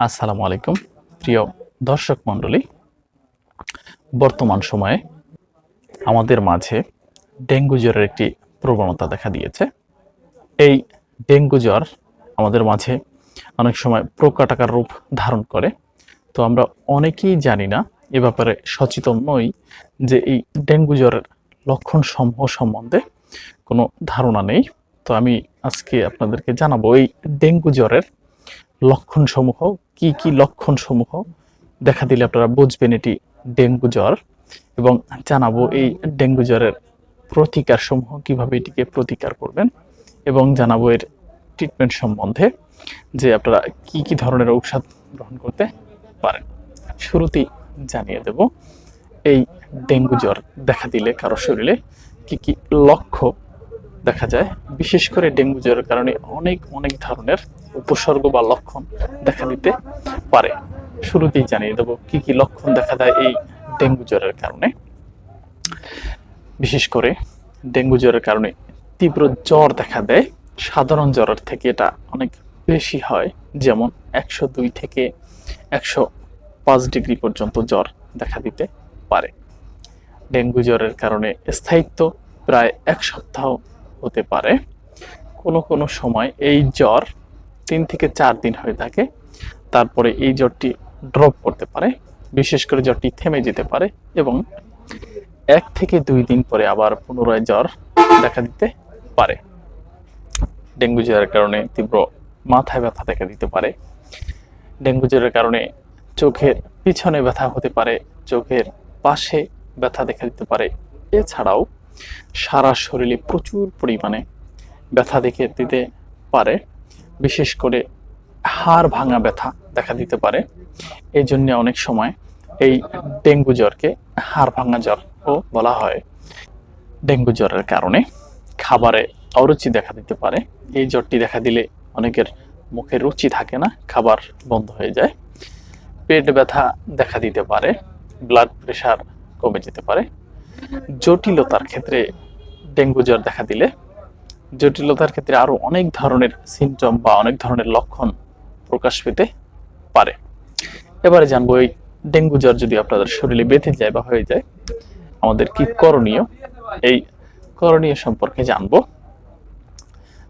আসসালামু আলাইকুম। প্রিয় দর্শক মণ্ডলী, বর্তমান সময়ে আমাদের মাঝে ডেঙ্গু জ্বরের একটি প্রবণতা দেখা দিয়েছে। এই ডেঙ্গু জ্বর আমাদের মাঝে অনেক সময় প্রকাটাকার রূপ ধারণ করে। তো আমরা অনেকেই জানি না, এ ব্যাপারে সচেতন নই যে এই ডেঙ্গু জ্বরের লক্ষণ সমূহ সম্বন্ধে কোনো ধারণা নেই। তো আমি আজকে আপনাদেরকে জানাব এই ডেঙ্গু জ্বরের লক্ষণসমূহ কি কি লক্ষণসমূহ দেখা দিলে আপনারা বুঝবেন এটি ডেঙ্গু জ্বর এবং জানাব এই ডেঙ্গু জ্বরের প্রতিকার সমূহ কীভাবে এটিকে প্রতিকার করবেন এবং জানাব এর ট্রিটমেন্ট সম্বন্ধে যে আপনারা কি কি ধরনের ঔষধ গ্রহণ করতে পারেন। শুরুতেই জানিয়ে দেব, এই ডেঙ্গু জ্বর দেখা দিলে কারও শরীরে কি কি লক্ষ্য দেখা যায়? বিশেষ করে ডেঙ্গু জ্বরের কারণে অনেক অনেক ধরনের উপসর্গ বা লক্ষণ দেখা দিতে পারে। শুরুতেই জানিয়ে দেবো কি কি লক্ষণ দেখা দেয় এই ডেঙ্গু জ্বরের কারণে। বিশেষ করে ডেঙ্গু জ্বরের কারণে তীব্র জ্বর দেখা দেয়। সাধারণ জ্বরের থেকে এটা অনেক বেশি হয়, যেমন একশো দুই থেকে একশো পাঁচ ডিগ্রি পর্যন্ত জ্বর দেখা দিতে পারে। ডেঙ্গু জ্বরের কারণে স্থায়িত্ব প্রায় এক সপ্তাহ হতে পারে। কোনো কোনো সময় এই জ্বর তিন থেকে চার দিন হয়ে থাকে। তারপরে এই জ্বরটি ড্রপ করতে পারে, বিশেষ করে জ্বরটি থেমে যেতে পারে এবং এক থেকে দুই দিন পরে আবার পুনরায় জ্বর দেখা দিতে পারে। ডেঙ্গু জ্বরের কারণে তীব্র মাথায় ব্যথা দেখা দিতে পারে। ডেঙ্গু জ্বরের কারণে চোখের পিছনে ব্যথা হতে পারে, চোখের পাশে ব্যথা দেখা দিতে পারে। এছাড়াও সারা শরীরে প্রচুর পরিমাণে ব্যথা দেখে দিতে পারে। বিশেষ করে হাড় ভাঙা ব্যথা দেখা দিতে পারে। এই জন্য অনেক সময় এই ডেঙ্গু জ্বরকে হাড় ভাঙা জ্বরও বলা হয়। ডেঙ্গু জ্বরের কারণে খাবারে অরুচি দেখা দিতে পারে। এই জ্বরটি দেখা দিলে অনেকের মুখে রুচি থাকে না, খাবার বন্ধ হয়ে যায়। পেট ব্যথা দেখা দিতে পারে ব্লাড প্রেশার কমে যেতে পারে। জটিলতার ক্ষেত্রে ডেঙ্গু জ্বর দেখা দিলে জটিলতার ক্ষেত্রে আরও অনেক ধরনের সিমটম বা অনেক ধরনের লক্ষণ প্রকাশ পেতে পারে। এবারে জানব এই ডেঙ্গু জ্বর যদি আপনাদের শরীরে বেঁধে যায় বা হয়ে যায়, আমাদের কি করণীয়? এই করণীয় সম্পর্কে জানব।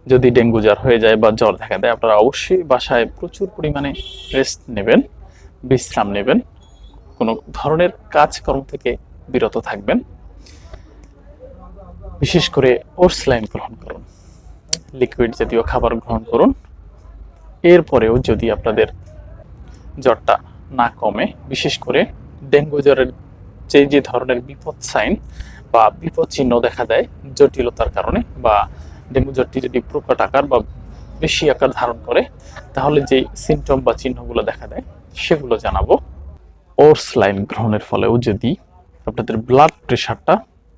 যদি ডেঙ্গু জ্বর হয়ে যায় বা জ্বর দেখা দেয়, আপনারা অবশ্যই বাসায় প্রচুর পরিমাণে রেস্ট নেবেন, বিশ্রাম নেবেন, কোনো ধরনের কাজকর্ম থেকে বিরত থাকবেন। বিশেষ করে ওটস লাইন গ্রহণ করুন। লিকুইড জাতীয় খাবার গ্রহণ করুন। এরপরেও যদি আপনাদের জ্বরটা না কমে, বিশেষ করে ডেঙ্গু জ্বরের যে যে ধরনের বিপদ সাইন বা বিপদ চিহ্ন দেখা দেয় জটিলতার কারণে বা ডেঙ্গু জ্বরটি যদি প্রকট আকার বা বেশি আকার ধারণ করে, তাহলে যে সিমটম বা চিহ্নগুলো দেখা দেয়, সেগুলো জানাব। ওর্স লাইন গ্রহণের ফলেও যদি আপনাদের ব্লাড প্রেশারটা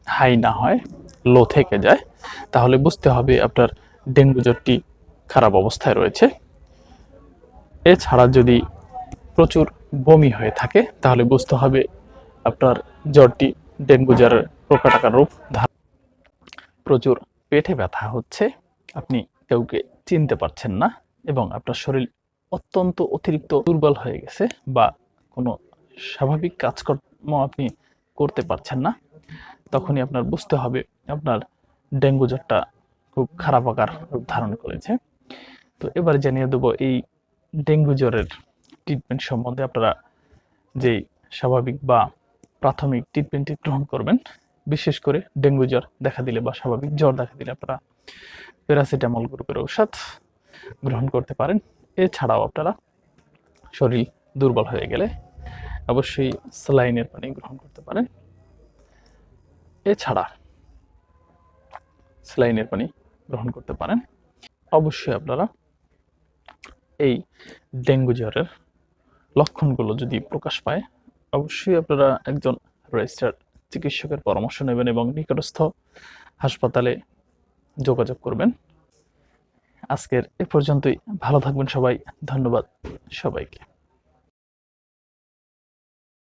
হাই না হয় লো থেকে যায়, তাহলে বুঝতে হবে আপনার ডেঙ্গু জ্বরটি খারাপ অবস্থায় রয়েছে। এছাড়া যদি প্রচুর বমি হয়ে থাকে, তাহলে বুঝতে হবে আপনার জ্বরটি ডেঙ্গু জ্বরের প্রকাটাকার রূপ প্রচুর পেটে ব্যথা হচ্ছে, আপনি কাউকে চিনতে পারছেন না এবং আপনার শরীর অত্যন্ত অতিরিক্ত দুর্বল হয়ে গেছে বা কোনো স্বাভাবিক কাজকর্ম আপনি করতে পারছেন না, তখনই আপনার বুঝতে হবে আপনার ডেঙ্গু জ্বরটা খুব খারাপ আকার রূপ ধারণ করেছে। তো এবার জানিয়ে দেবো এই ডেঙ্গু জ্বরের ট্রিটমেন্ট সম্বন্ধে আপনারা যেই স্বাভাবিক বা প্রাথমিক ট্রিটমেন্টটি গ্রহণ করবেন, বিশেষ করে ডেঙ্গু জ্বর দেখা দিলে বা স্বাভাবিক জ্বর দেখা দিলে আপনারা প্যারাসিটামল গ্রুপের ঔষধ গ্রহণ করতে পারেন। এছাড়াও আপনারা শরীর দুর্বল হয়ে গেলে অবশ্যই স্যালাইনের পানি গ্রহণ করতে পারেন। এছাড়া স্যালাইনের পানি গ্রহণ করতে পারেন। অবশ্যই আপনারা এই ডেঙ্গু জ্বরের লক্ষণগুলো যদি প্রকাশ পায়, অবশ্যই আপনারা একজন রেজিস্টার্ড চিকিৎসকের পরামর্শ নেবেন এবং নিকটস্থ হাসপাতালে যোগাযোগ করবেন। আজকের এ পর্যন্তই। ভালো থাকবেন সবাই। ধন্যবাদ সবাইকে।